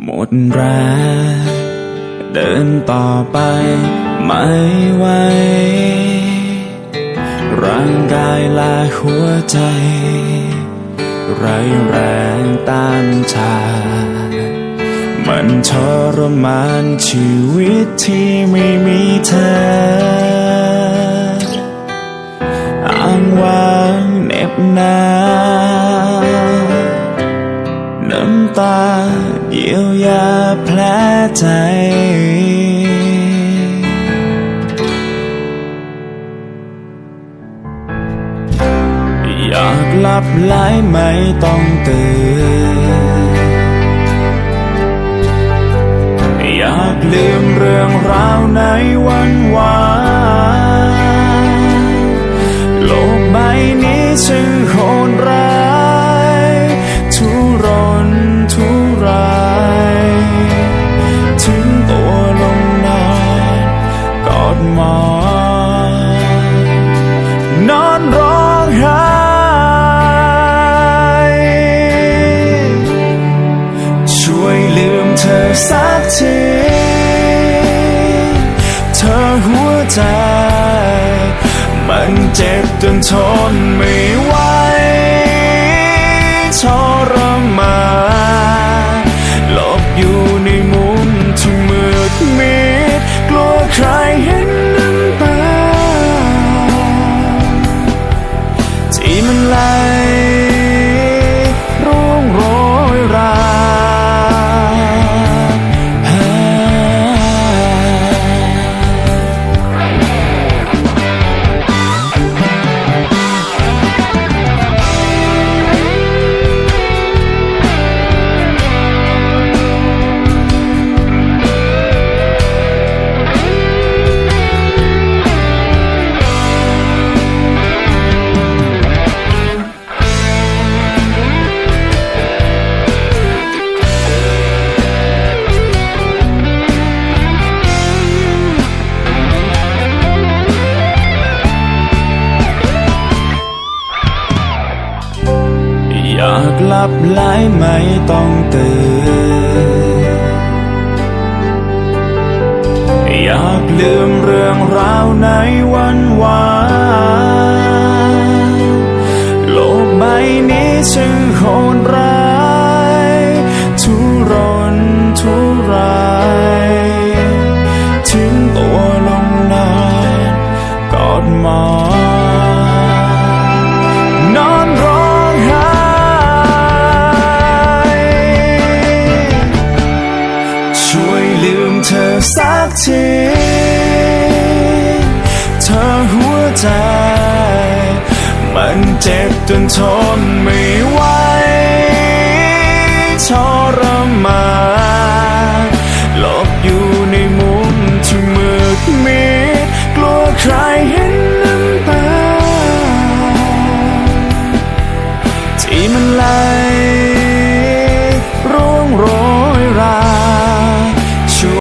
หมดแรงเดินต่อไปไม่ไหวร่างกายและหัวใจ ไรแรงต้านทานมันทรมานชีวิตที่ไม่มีเธอ เยียวยาแผลใจอยากหลับไหลไม่ต้องตื่นอยากลืมเรื่องราวในวันวานโลกใบนี้ช่า มอนนอนร้องไห้ช่วยลืมเธอสักที เธอหัวใจ มันเจ็บจนทนไม่ากหลับไหลไม่ต้องตื่น อยากลืมเรื่องราวในวันวานโลกใบนี้ช่างโหดร้าย ทุรนทุรายทิ้งตัวลงนอนกอดหมอน สักทีเธอหัวใจ มันเจ็บจนทนไม่ไหวทรมานหลบอยู่ในมุมที่มืดมิดกลัวใครเห็นน้ำตาที่มัน